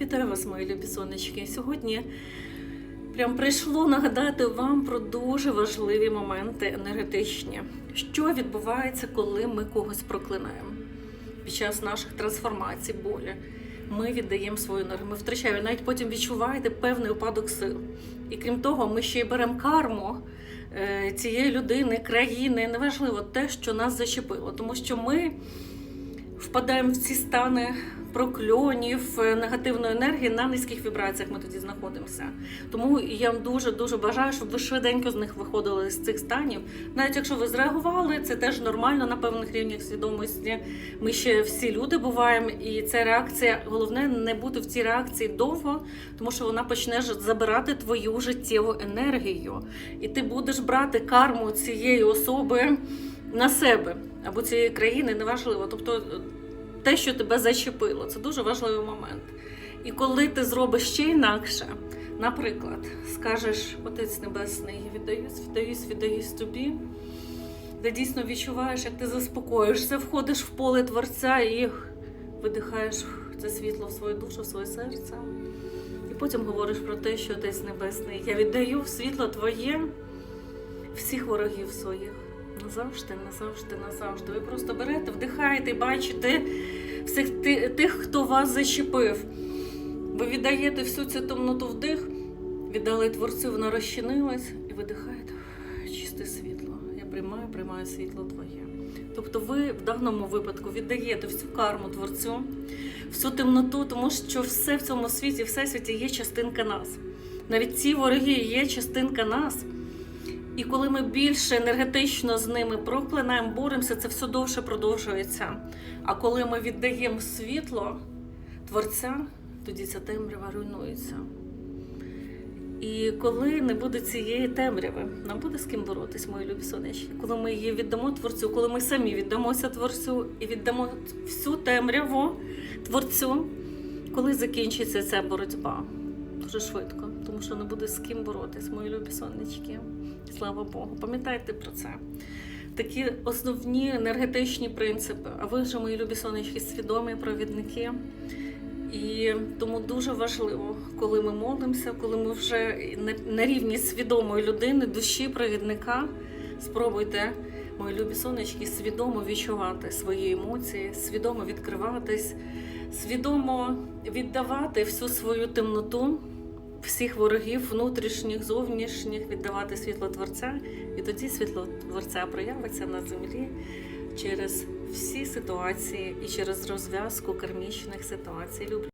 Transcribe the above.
Вітаю вас, мої любі сонечки. Сьогодні прям прийшло нагадати вам про дуже важливі моменти енергетичні. Що відбувається, коли ми когось проклинаємо під час наших трансформацій, болі. Ми віддаємо свою енергію, ми втрачаємо. Навіть потім відчуваєте певний упадок сил. І крім того, ми ще й беремо карму е, цієї людини, країни, неважливо те, що нас зачепило, тому що ми впадаємо в ці стани прокльонів, е, негативної енергії на низьких вібраціях. Ми тоді знаходимося. Тому я вам дуже дуже бажаю, щоб ви швиденько з них виходили з цих станів. Навіть якщо ви зреагували, це теж нормально на певних рівнях свідомості. Ми ще всі люди буваємо, і ця реакція головне не бути в цій реакції довго, тому що вона почне забирати твою життєву енергію, і ти будеш брати карму цієї особи на себе або цієї країни, неважливо. Тобто те, що тебе зачепило, це дуже важливий момент. І коли ти зробиш ще інакше, наприклад, скажеш Отець Небесний, віддаюсь, віддаюсь, віддаюсь тобі, де дійсно відчуваєш, як ти заспокоїшся, входиш в поле Творця і видихаєш це світло в свою душу, в своє серце. І потім говориш про те, що Отець Небесний, я віддаю в світло Твоє всіх ворогів своїх. Назавжди, назавжди, назавжди. Ви просто берете, вдихаєте, і бачите всіх тих, хто вас зачепив. Ви віддаєте всю цю темноту вдих, віддали творцю, вона розчинилась, і видихаєте чисте світло. Я приймаю, приймаю світло твоє. Тобто ви в даному випадку віддаєте всю карму творцю, всю темноту, тому що все в цьому світі, всесвіті є частинка нас. Навіть ці вороги є частинка нас. І коли ми більше енергетично з ними проклинаємо, боремося, це все довше продовжується. А коли ми віддаємо світло Творця, тоді ця темрява руйнується. І коли не буде цієї темряви, нам буде з ким боротись, мої любі сонечки. Коли ми її віддамо Творцю, коли ми самі віддамося Творцю і віддамо всю темряву Творцю, коли закінчиться ця боротьба? Дуже швидко, тому що не буде з ким боротись, мої любі сонечки. Слава Богу. Пам'ятайте про це. Такі основні енергетичні принципи. А ви ж, мої любі сонечки, свідомі провідники. І тому дуже важливо, коли ми молимося, коли ми вже на рівні свідомої людини, душі провідника, спробуйте, мої любі сонечки, свідомо відчувати свої емоції, свідомо відкриватись, свідомо віддавати всю свою темноту, всіх ворогів, внутрішніх, зовнішніх, віддавати світло Творця, і тоді світло Творця проявиться на землі через всі ситуації і через розв'язку кармічних ситуацій.